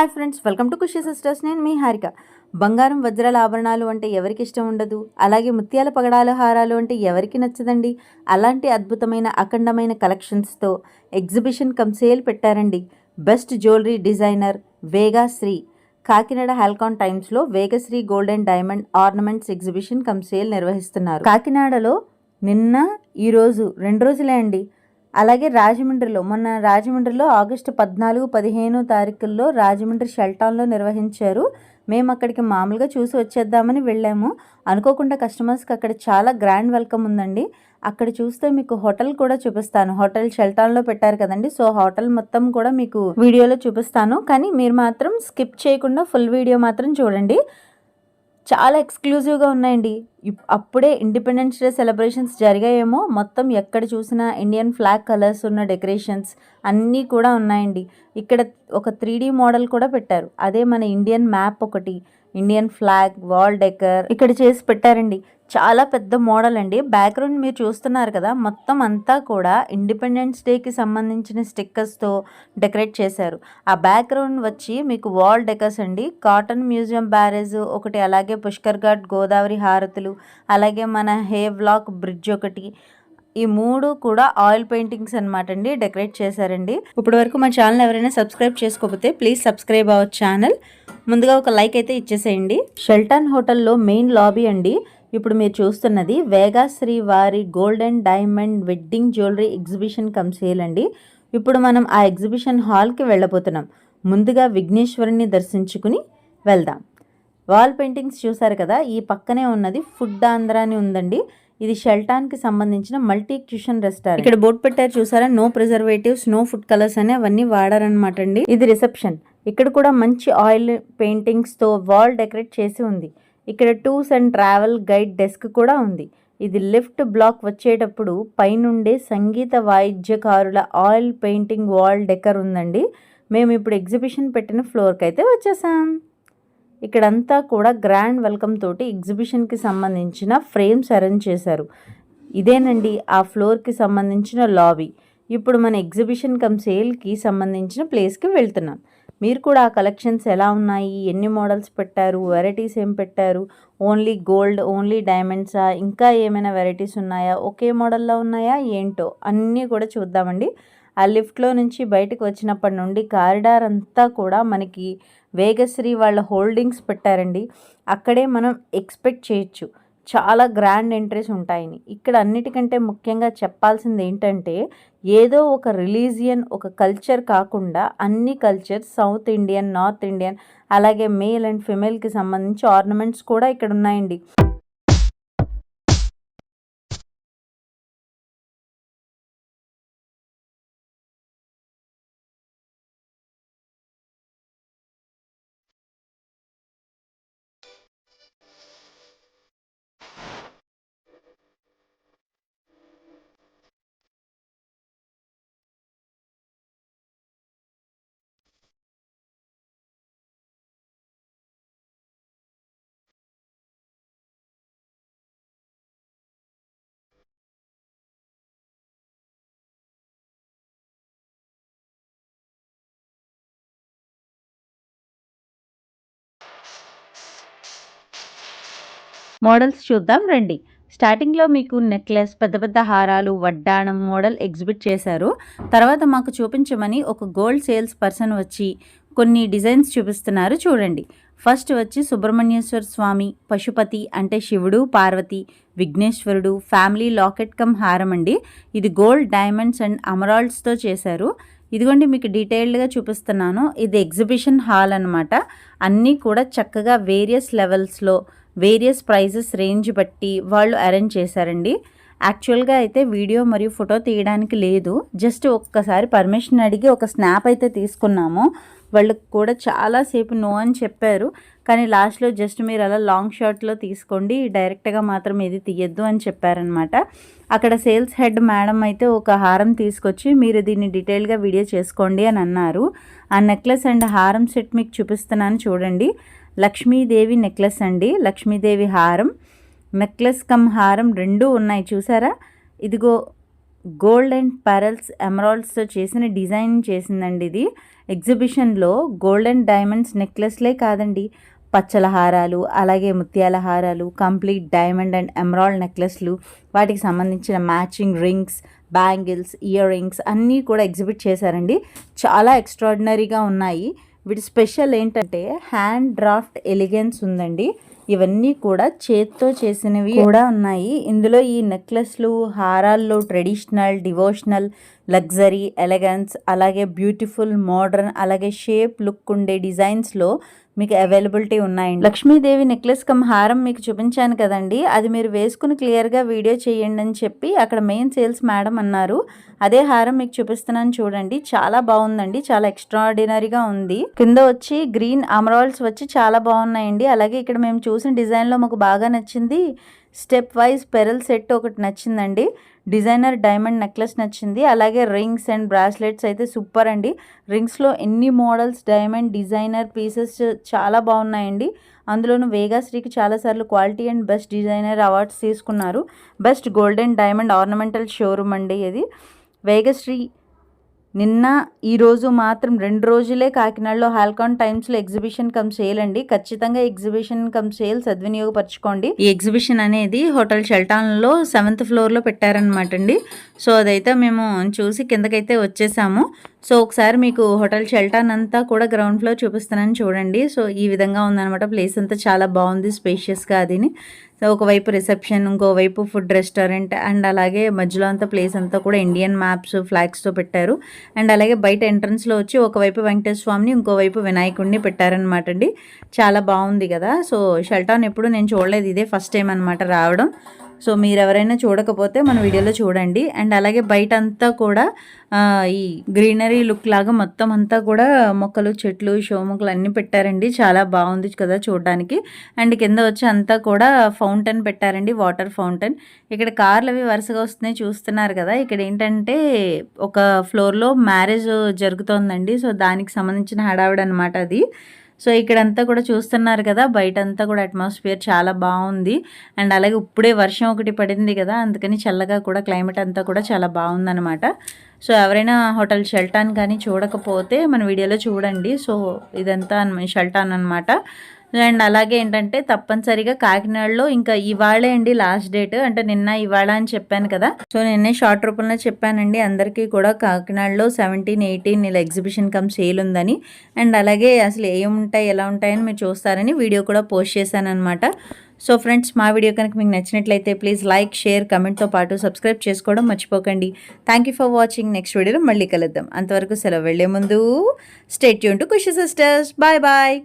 Hi friends welcome to Khushi sisters. నేను మీ హారిక. బంగారం వజ్రాల ఆభరణాలు అంటే ఎవరికి ఇష్టం ఉండదు? అలాగే ముత్యాల పగడాల హారాలు అంటే ఎవరికి నచ్చదండి? అలాంటి అద్భుతమైన అఖండమైన కలెక్షన్స్తో ఎగ్జిబిషన్ కమ్ సేల్ పెట్టారండి best jewellery designer Vega Shri Kakinada హాల్కాన్ టైమ్స్లో Vegashri gold and diamond ornaments exhibition cum sale నిర్వహిస్తున్నారు. కాకినాడలో నిన్న ఈరోజు రెండు రోజులే అండి. అలాగే రాజమండ్రిలో మొన్న రాజమండ్రిలో ఆగస్టు పద్నాలుగు పదిహేను తారీఖుల్లో రాజమండ్రి షెల్టాన్లో నిర్వహించారు. మేము అక్కడికి మామూలుగా చూసి వచ్చేద్దామని వెళ్ళాము. అనుకోకుండా కస్టమర్స్కి అక్కడ చాలా గ్రాండ్ వెల్కమ్ ఉందండి. అక్కడ చూస్తే మీకు హోటల్ కూడా చూపిస్తాను. హోటల్ షెల్టాన్లో పెట్టారు కదండి. సో హోటల్ మొత్తం కూడా మీకు వీడియోలో చూపిస్తాను. కానీ మీరు మాత్రం స్కిప్ చేయకుండా ఫుల్ వీడియో మాత్రం చూడండి. చాలా ఎక్స్క్లూజివ్గా ఉన్నాయండి. అప్పుడే ఇండిపెండెన్స్ డే సెలబ్రేషన్స్ జరిగాయేమో మొత్తం ఎక్కడ చూసినా ఇండియన్ ఫ్లాగ్ కలర్స్ ఉన్న డెకరేషన్స్ అన్నీ కూడా ఉన్నాయండి. ఇక్కడ ఒక త్రీ మోడల్ కూడా పెట్టారు. అదే మన ఇండియన్ మ్యాప్ ఒకటి. ఇండియన్ ఫ్లాగ్ వాల్ డెకర్ ఇక్కడ చేసి పెట్టారండి. చాలా పెద్ద మోడల్ అండి. బ్యాక్గ్రౌండ్ మీరు చూస్తున్నారు కదా మొత్తం అంతా కూడా ఇండిపెండెన్స్ డేకి సంబంధించిన స్టిక్కర్స్తో డెకరేట్ చేశారు. ఆ బ్యాక్గ్రౌండ్ వచ్చి మీకు వాల్ డెకర్స్ అండి. కాటన్ మ్యూజియం బ్యారేజ్ ఒకటి అలాగే పుష్కర్ ఘాట్ గోదావరి హారతులు అలాగే మన హే బ్లాక్ బ్రిడ్జ్ ఒకటి. ఈ మూడు కూడా ఆయిల్ పెయింటింగ్స్ అనమాట అండి డెకరేట్ చేశారండి. ఇప్పటి వరకు మా ఛానల్ ఎవరైనా సబ్స్క్రైబ్ చేసుకోకపోతే ప్లీజ్ సబ్స్క్రైబ్ అవర్ ఛానల్ ముందుగా ఒక లైక్ అయితే ఇచ్చేసేయండి. షెల్టన్ హోటల్లో మెయిన్ లాబీ అండి. ఇప్పుడు మీరు చూస్తున్నది వేగా శ్రీ వారి gold and diamond wedding jewellery exhibition cum sale అండి. ఇప్పుడు మనం ఆ ఎగ్జిబిషన్ హాల్కి వెళ్ళబోతున్నాం. ముందుగా విఘ్నేశ్వరుని దర్శించుకుని వెళ్దాం. వాల్ పెయింటింగ్స్ చూసారు కదా ఈ పక్కనే ఉన్నది ఫుడ్ ఆంధ్ర అని ఉందండి. ఇది షెల్టాన్కి సంబంధించిన మల్టీ క్యూషన్ రెస్టారెంట్. ఇక్కడ బోర్డు పెట్టారు చూసారా? No preservatives no food colours అని అవన్నీ వాడారనమాట అండి. ఇది రిసెప్షన్. ఇక్కడ కూడా మంచి ఆయిల్ పెయింటింగ్స్తో వాల్ డెకరేట్ చేసి ఉంది. ఇక్కడ tours and travel guide desk కూడా ఉంది. ఇది లిఫ్ట్ బ్లాక్ వచ్చేటప్పుడు పైనుండే సంగీత వాయిద్యకారుల ఆయిల్ పెయింటింగ్ వాల్ డెకర్ ఉందండి. మేము ఇప్పుడు ఎగ్జిబిషన్ పెట్టిన ఫ్లోర్కి అయితే వచ్చేసాం. ఇక్కడంతా కూడా గ్రాండ్ వెల్కమ్ తోటి ఎగ్జిబిషన్కి సంబంధించిన ఫ్రేమ్స్ అరేంజ్ చేశారు. ఇదేనండి ఆ ఫ్లోర్కి సంబంధించిన లాబీ. ఇప్పుడు మన ఎగ్జిబిషన్ కమ్ సేల్కి సంబంధించిన ప్లేస్కి వెళ్తున్నాం. మీరు కూడా ఆ కలెక్షన్స్ ఎలా ఉన్నాయి? ఎన్ని మోడల్స్ పెట్టారు? వెరైటీస్ ఏం పెట్టారు? ఓన్లీ గోల్డ్ ఓన్లీ డైమండ్సా ఇంకా ఏమైనా వెరైటీస్ ఉన్నాయా? ఒకే మోడల్లో ఉన్నాయా? ఏంటో అన్నీ కూడా చూద్దామండి. ఆ లిఫ్ట్లో నుంచి బయటకు వచ్చినప్పటి నుండి కారిడార్ అంతా కూడా మనకి వేగశ్రీ వాళ్ళ హోల్డింగ్స్ పెట్టారండి. అక్కడే మనం ఎక్స్పెక్ట్ చేయొచ్చు. చాలా గ్రాండ్ ఎంట్రీస్ ఉంటాయి ఇక్కడ అన్నిటికంటే ముఖ్యంగా చెప్పాల్సింది ఏంటంటే ఏదో ఒక రిలీజియన్ ఒక కల్చర్ కాకుండా అన్ని culture South Indian North Indian అలాగే మేల్ అండ్ ఫిమేల్కి సంబంధించి ఆర్నమెంట్స్ కూడా ఇక్కడ ఉన్నాయండి మోడల్స్ చూద్దాం రండి. స్టార్టింగ్లో మీకు నెక్లెస్ పెద్ద పెద్ద హారాలు వడ్డాణం మోడల్ ఎగ్జిబిట్ చేశారు. తర్వాత మాకు చూపించమని ఒక గోల్డ్ సేల్స్ పర్సన్ వచ్చి కొన్ని డిజైన్స్ చూపిస్తున్నారు చూడండి. ఫస్ట్ వచ్చి సుబ్రహ్మణ్యేశ్వర స్వామి పశుపతి అంటే శివుడు పార్వతి విఘ్నేశ్వరుడు ఫ్యామిలీ లాకెట్ కమ్ హారం అండి. ఇది గోల్డ్ డైమండ్స్ అండ్ అమరాల్డ్స్తో చేశారు. ఇదిగోండి మీకు డీటెయిల్డ్గా చూపిస్తున్నాను. ఇది ఎగ్జిబిషన్ హాల్ అన్నమాట. అన్నీ కూడా చక్కగా వేరియస్ లెవెల్స్లో వేరియస్ ప్రైజెస్ రేంజ్ బట్టి వాళ్ళు అరేంజ్ చేశారండి. యాక్చువల్గా అయితే వీడియో మరియు ఫోటో తీయడానికి లేదు. జస్ట్ ఒక్కసారి పర్మిషన్ అడిగి ఒక స్నాప్ అయితే తీసుకున్నాము. వాళ్ళకి కూడా చాలాసేపు నో అని చెప్పారు. కానీ లాస్ట్లో జస్ట్ మీరు అలా లాంగ్ షార్ట్లో తీసుకోండి డైరెక్ట్గా మాత్రం ఇది తీయద్దు అని చెప్పారనమాట. అక్కడ సేల్స్ హెడ్ మేడం అయితే ఒక హారం తీసుకొచ్చి మీరు దీన్ని డీటెయిల్గా వీడియో చేసుకోండి అని అన్నారు. ఆ నెక్లెస్ అండ్ హారం సెట్ మీకు చూపిస్తున్నాను చూడండి. లక్ష్మీదేవి నెక్లెస్ అండి లక్ష్మీదేవి హారం. నెక్లెస్ కమ్ హారం రెండూ ఉన్నాయి చూసారా? ఇదిగో గోల్డ్ అండ్ పెరల్స్ ఎమరాల్డ్స్తో చేసిన డిజైన్ చేసిందండి ఇది. ఎగ్జిబిషన్లో గోల్డ్ అండ్ డైమండ్స్ నెక్లెస్లే కాదండి. పచ్చల హారాలు అలాగే ముత్యాల హారాలు కంప్లీట్ డైమండ్ అండ్ ఎమరాల్డ్ నెక్లెస్లు వాటికి సంబంధించిన matching rings bangles ear rings అన్నీ కూడా ఎగ్జిబిట్ చేశారండి. చాలా ఎక్స్ట్రాడినరీగా ఉన్నాయి. వీటి స్పెషల్ ఏంటంటే హ్యాండ్ డ్రాఫ్ట్ ఎలిగెన్స్ ఉందండి. ఇవన్నీ కూడా చేత్తో చేసినవి కూడా ఉన్నాయి. ఇందులో ఈ నెక్లెస్లు హారాల్లో ట్రెడిషనల్ డివోషనల్ లగ్జరీ ఎలగెన్స్ అలాగే బ్యూటిఫుల్ మోడర్న్ అలాగే షేప్ లుక్ ఉండే డిజైన్స్లో మీకు అవైలబిలిటీ ఉన్నాయండి. లక్ష్మీదేవి నెక్లెస్ కమ్ హారం మీకు చూపించాను కదండి. అది మీరు వేసుకుని క్లియర్గా వీడియో చేయండి అని చెప్పి అక్కడ మెయిన్ సేల్స్ మేడం అన్నారు. అదే హారం మీకు చూపిస్తున్నాను చూడండి. చాలా బాగుందండి. చాలా ఎక్స్ట్రాడినరీగా ఉంది. కింద వచ్చి గ్రీన్ అమరాల్స్ వచ్చి చాలా బాగున్నాయండి. అలాగే ఇక్కడ మేము చూసిన డిజైన్లో మాకు బాగా నచ్చింది స్టెప్ వైజ్ పెరల్ సెట్ ఒకటి నచ్చిందండి. డిజైనర్ డైమండ్ నెక్లెస్ నచ్చింది. అలాగే రింగ్స్ అండ్ బ్రాస్లెట్స్ అయితే సూపర్ అండి. రింగ్స్లో ఎన్ని మోడల్స్ డైమండ్ డిజైనర్ పీసెస్ చాలా బాగున్నాయండి. అందులోనూ వేగాశ్రీకి చాలాసార్లు quality and best designer awards తీసుకున్నారు. Best golden diamond ornamental showroom అండి ఇది. వేగశ్రీ నిన్న ఈరోజు మాత్రం రెండు రోజులే కాకినాడలో హాల్కాన్ టైమ్స్లో ఎగ్జిబిషన్ కమ్ సేల్ అండి ఖచ్చితంగా ఎగ్జిబిషన్ కమ్ సేల్ సద్వినియోగపరచుకోండి. ఈ ఎగ్జిబిషన్ అనేది హోటల్ షెల్టాన్లో సెవెంత్ ఫ్లోర్లో పెట్టారనమాట అండి సో అదైతే మేము చూసి కిందకైతే వచ్చేసాము. సో ఒకసారి మీకు హోటల్ షెల్టాన్ అంతా కూడా గ్రౌండ్ ఫ్లోర్ చూపిస్తున్నాను చూడండి. సో ఈ విధంగా ఉందన్నమాట ప్లేస్ అంతా. చాలా బాగుంది స్పేషియస్గా అదిని. సో ఒకవైపు రిసెప్షన్ ఇంకోవైపు ఫుడ్ రెస్టారెంట్ అండ్ అలాగే మధ్యలో అంతా ప్లేస్ అంతా కూడా ఇండియన్ మ్యాప్స్ ఫ్లాగ్స్తో పెట్టారు. అండ్ అలాగే బయట ఎంట్రన్స్లో వచ్చి ఒకవైపు వెంకటేశ్వర స్వామిని ఇంకోవైపు వినాయకుడిని పెట్టారనమాట అండి. చాలా బాగుంది కదా. సో షెల్టాన్ ఎప్పుడు నేను చూడలేదు. ఇదే ఫస్ట్ టైం అనమాట రావడం. సో మీరు ఎవరైనా చూడకపోతే మన వీడియోలో చూడండి. అండ్ అలాగే బయట అంతా కూడా ఈ గ్రీనరీ లుక్ లాగా మొత్తం అంతా కూడా మొక్కలు చెట్లు షో మొక్కలు అన్నీ పెట్టారండి. చాలా బాగుంది కదా చూడడానికి. అండ్ కింద వచ్చి అంతా కూడా ఫౌంటైన్ పెట్టారండి వాటర్ ఫౌంటైన్. ఇక్కడ కార్లు అవి వరుసగా వస్తున్నాయి చూస్తున్నారు కదా. ఇక్కడ ఏంటంటే ఒక ఫ్లోర్లో మ్యారేజ్ జరుగుతోందండి. సో దానికి సంబంధించిన హడావిడ అనమాట అది. సో ఇక్కడంతా కూడా చూస్తున్నారు కదా బయట అంతా కూడా అట్మాస్ఫియర్ చాలా బాగుంది. అండ్ అలాగే ఇప్పుడే వర్షం ఒకటి పడింది కదా అందుకని చల్లగా కూడా క్లైమేట్ అంతా కూడా చాలా బాగుందనమాట సో ఎవరైనా హోటల్ షెల్టాన్ కానీ చూడకపోతే మన వీడియోలో చూడండి. సో ఇదంతా షెల్టాన్ అనమాట అండ్ అలాగే ఏంటంటే తప్పనిసరిగా కాకినాడలో ఇంకా ఇవాళే అండి లాస్ట్ డేట్ అంటే నిన్న ఇవాళ అని చెప్పాను కదా. సో నిన్నే షార్ట్ రూపంలో చెప్పానండి. అందరికీ కూడా కాకినాడలో సెవెంటీన్ ఎయిటీన్ ఇలా ఎగ్జిబిషన్ కమ్ సేల్ ఉందని. అండ్ అలాగే అసలు ఏముంటాయి ఎలా ఉంటాయని మీరు చూస్తారని వీడియో కూడా పోస్ట్ చేశాను అనమాట సో ఫ్రెండ్స్ మా వీడియో కనుక మీకు నచ్చినట్లయితే ప్లీజ్ లైక్ షేర్ కమెంట్తో పాటు సబ్స్క్రైబ్ చేసుకోవడం మర్చిపోకండి. Thank you for watching next వీడియోలో మళ్ళీ కలుద్దాం. అంతవరకు సెలవు వెళ్ళే ముందు stay Yoon to Khushi sisters bye bye